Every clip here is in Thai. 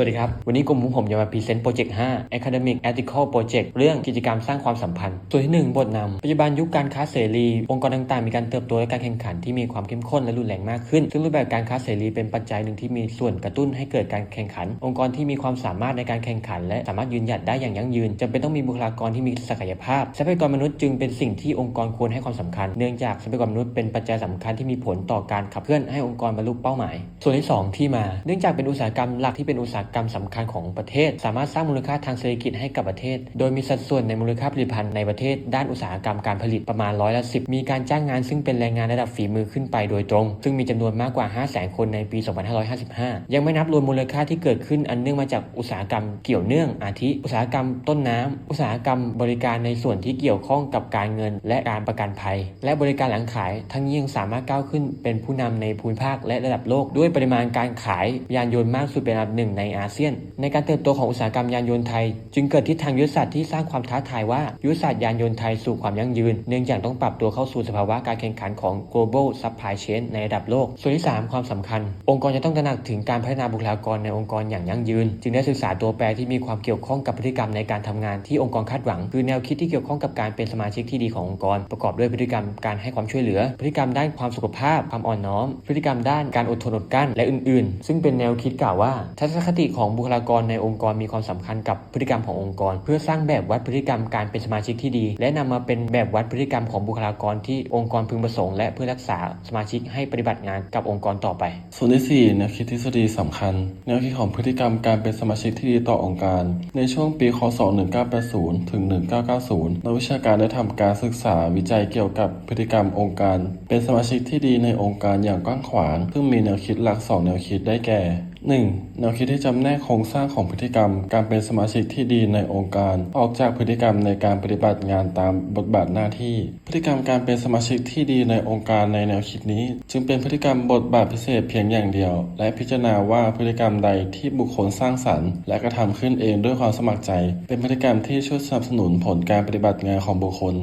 สวัสดีครับ วันนี้กลุ่มของผมจะมาพรีเซนต์โปรเจกต์ 5 Academic Ethical Project เรื่องกิจกรรมสร้างความสัมพันธ์ ส่วนที่ 1 บทนำปัจจุบันยุคการค้าเสรี องค์กรต่างๆ มีการเติบโตและการแข่งขันที่มีความเข้มข้นและรุนแรงมากขึ้น ซึ่งรูปแบบการค้าเสรีเป็นปัจจัยหนึ่งที่มีส่วนกระตุ้นให้เกิดการแข่งขัน องค์กรที่มีความสามารถในการแข่งขัน และสามารถยืนหยัดได้อย่างยั่งยืนจำเป็นต้องมีบุคลากรที่มีศักยภาพทรัพยากรมนุษย์จึงเป็นสิ่งที่องค์กรควรให้ความสำคัญ เนื่องจากทรัพยากรมนุษย์เป็นปัจจัยสำคัญที่มีผลต่อการขับเคลื่อนให้องค์กรบรรลุเป้าหมาย ส่วนที่สองที่มา เนื่องจากเป็นอุตสาหกรรมหลักที่เป็นอุตสาหกรรมสำคัญของประเทศ สามารถสร้างมูลค่าทางเศรษฐกิจให้กับประเทศ โดยมีสัดส่วนในมูลค่าผลิตภัณฑ์ในประเทศ ด้านอุตสาหกรรมการผลิตประมาณร้อยละสิมีการจ้างงานซึ่งเป็นแรงงานระดับฝีมือขึ้นไปโดยตรง ซึ่งมีจำนวนมากกว่า 5 0 0 0 0 0 คนในปี 2555 ยังไม่นับรวมมูลค่าที่เกิดขึ้นอันเนื่องมาจากอุตสาหกรรมเกี่ยวเนื่องอาทิ อุตสาหกรรมต้นน้ำอุตสาหกรรมบริการในส่วนที่เกี่ยวข้องกับการเงิน และการประกันภัย และบริการหลังขาย ทั้งนี้ยังสามารถก้าวขึ้นเป็นผู้นำในภูมิภาคและระดับโลกด้วยปริมาณการขายยานยนต์มากสุดเป็นอันดับหนึ่งในอาเซียน ในการเติบโตของอุตสาหกรรมยานยนต์ไทย จึงเกิดทิศทางยุทธศาสตร์ที่สร้างความท้าทายว่ายุทธศาสตร์ยานยนต์ไทยสู่ความยั่งยืน เนื่องจากต้องปรับตัวเข้าสู่สภาวะการแข่งขันของ global supply chain ในระดับโลก ส่วนที่ 3 ความสำคัญ องค์กรจะต้องตระหนักถึงการพัฒนาบุคลากรในองค์กรอย่างยั่งยืน จึงได้ศึกษาตัวแปรที่มีความเกี่ยวข้องกับพฤติกรรมในการทำงานที่องค์กรคาดหวัง คือแนวคิดที่เกี่ยวข้องกับการเป็นสมาชิกที่ดีขององค์กร ประกอบด้วยพฤติกรรมการให้ความช่วยเหลือ พฤติกรรมด้านความสุขภาพ ความอ่อนน้อม พฤติกรรมด้านการอดทนอดกลั้นและอื่น ๆ ซึ่งเป็นแนวคิดกล่าวว่าทัศนคติของบุคลากรในองค์กรมีความสำคัญกับพฤติกรรมขององค์กร เพื่อสร้างแบบวัดพฤติกรรมการเป็นสมาชิกที่ดี และนำมาเป็นแบบวัดพฤติกรรมของบุคลากรที่องค์กรพึงประสงค์และเพื่อรักษาสมาชิกให้ปฏิบัติงานกับองค์กรต่อไป ส่วนที่ 4 แนวคิดทฤษฎีสำคัญ แนวคิดของพฤติกรรมการเป็นสมาชิกที่ดีต่อองค์การ ในช่วงปีคศ 1980 ถึง 1990 นักวิชาการได้ทำการศึกษาวิจัยเกี่ยวกับพฤติกรรมองค์การ เป็นสมาชิกที่ดีในองค์การอย่างกว้างขวาง ซึ่งมีแนวคิดหลัก 2 แนวคิดได้แก่ 1. แนวคิดที่จำแนกโครงสร้างของพฤติกรรม การเป็นสมาชิกที่ดีในองค์การ ออกจากพฤติกรรมในการปฏิบัติงานตามบทบาทหน้าที่ พฤติกรรมการเป็นสมาชิกที่ดีในองค์การในแนวคิดนี้ จึงเป็นพฤติกรรมบทบาทพิเศษเพียงอย่างเดียว และพิจารณาว่าพฤติกรรมใดที่บุคคลสร้างสรรค์ และกระทำขึ้นเองด้วยความสมัครใจ เป็นพฤติกรรมที่ช่วยสนับสนุนผลการปฏิบัติงานของบุคคล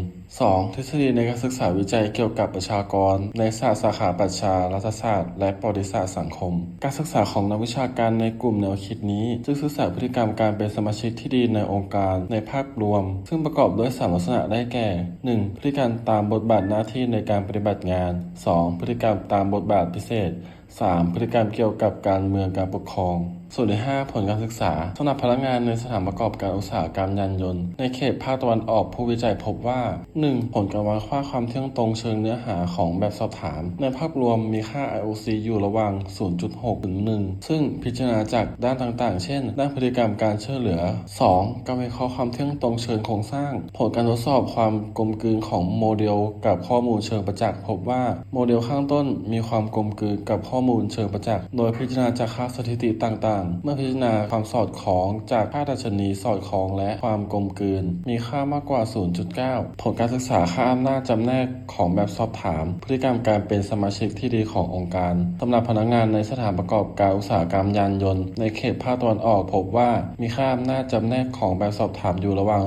2. ทฤษฎีในการศึกษาวิจัยเกี่ยวกับประชากร ในศาสตร์สาขาประชารัฐศาสตร์ และประวัติศาสตร์สังคม การศึกษาของนักวิชาการในกลุ่มแนวคิดนี้จึงศึกษาพฤติกรรมการเป็นสมาชิกที่ดีในองค์การในภาพรวม ซึ่งประกอบด้วยสามลักษณะได้แก่ 1. พฤติกรรมตามบทบาทหน้าที่ในการปฏิบัติงาน 2. พฤติกรรมตามบทบาทพิเศษ 3. พฤติกรรมเกี่ยวกับการเมืองการปกครองส่วนที่ 5 ผลการศึกษาสำหรับพนักงานในสถานประกอบการอุตสาหกรรมยานยนต์ ในเขตภาคตะวันออกผู้วิจัยพบว่า 1. ผลการวัดค่าความเที่ยงตรงเชิงเนื้อหาของแบบสอบถาม ในภาพรวมมีค่า IOC อยู่ระหว่าง 0.6 ถึง 1 ซึ่งพิจารณาจากด้านต่างๆ เช่น ด้านพฤติกรรมการช่วยเหลือ 2. การวิเคราะห์ความเที่ยงตรงเชิงโครงสร้าง ผลการทดสอบความกลมกลืนของโมเดล กับข้อมูลเชิงประจักษ์พบว่าโมเดลข้างต้นมีความกลมกลืนกับข้อมูลเชิงประจักษ์โดยพิจารณาจากค่าสถิติต่างๆเมื่อพิจารณาความสอดคล้องจากค่าดัชนีสอดคล้องและความกลมกลืน มีค่ามากกว่า 0.9 ผลการศึกษาค่าอำนาจจำแนกของแบบสอบถาม พฤติกรรมการเป็นสมาชิกที่ดีขององค์การสำหรับพนักงานในสถานประกอบการอุตสาหกรรมยานยนต์ในเขตภาคตะวันออกพบว่ามีค่าอำนาจจำแนกของแบบสอบถามอยู่ระหว่าง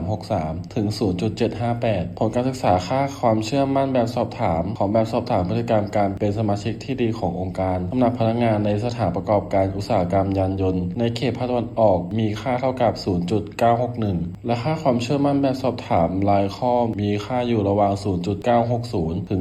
0.363 ถึง 0.758 ผลการศึกษาค่าความเชื่อมั่นแบบสอบถาม ของแบบสอบถามพฤติกรรมการเป็นสมาชิกที่ดีขององค์การสำหรับพนักงานในสถานประกอบการอุตสาหกรรมยานยนต์ ในเขตภาคตะวันออกมีค่าเท่ากับ 0.961 และค่าความเชื่อมั่นแบบสอบถามรายข้อมีค่าอยู่ระหว่าง 0.960 ถึง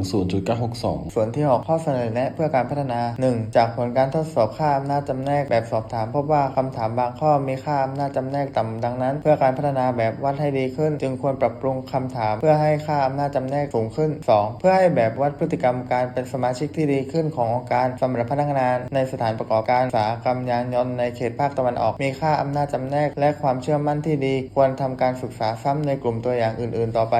0.962 ส่วนที่6ข้อเสนอแนะเพื่อการพัฒนา 1. จากผลการทดสอบค่าอำนาจจำแนกแบบสอบถาม พบว่าคำถามบางข้อมีค่าอำนาจจำแนกต่ำดังนั้น เพื่อการพัฒนาแบบวัดให้ดีขึ้น จึงควรปรับปรุงคำถาม เพื่อให้ค่าอำนาจจำแนกสูงขึ้น 2. เพื่อให้แบบวัดพฤติกรรมการเป็นสมาชิกที่ดีขึ้นขององค์การสำหรับพนักงานในสถานประกอบการสาหกรรมยานยนต์ในเขตภาคตะวันออก มีค่าอำนาจจำแนกและความเชื่อมั่นที่ดี ควรทำการศึกษาซ้ำในกลุ่มตัวอย่างอื่น ๆ ต่อไป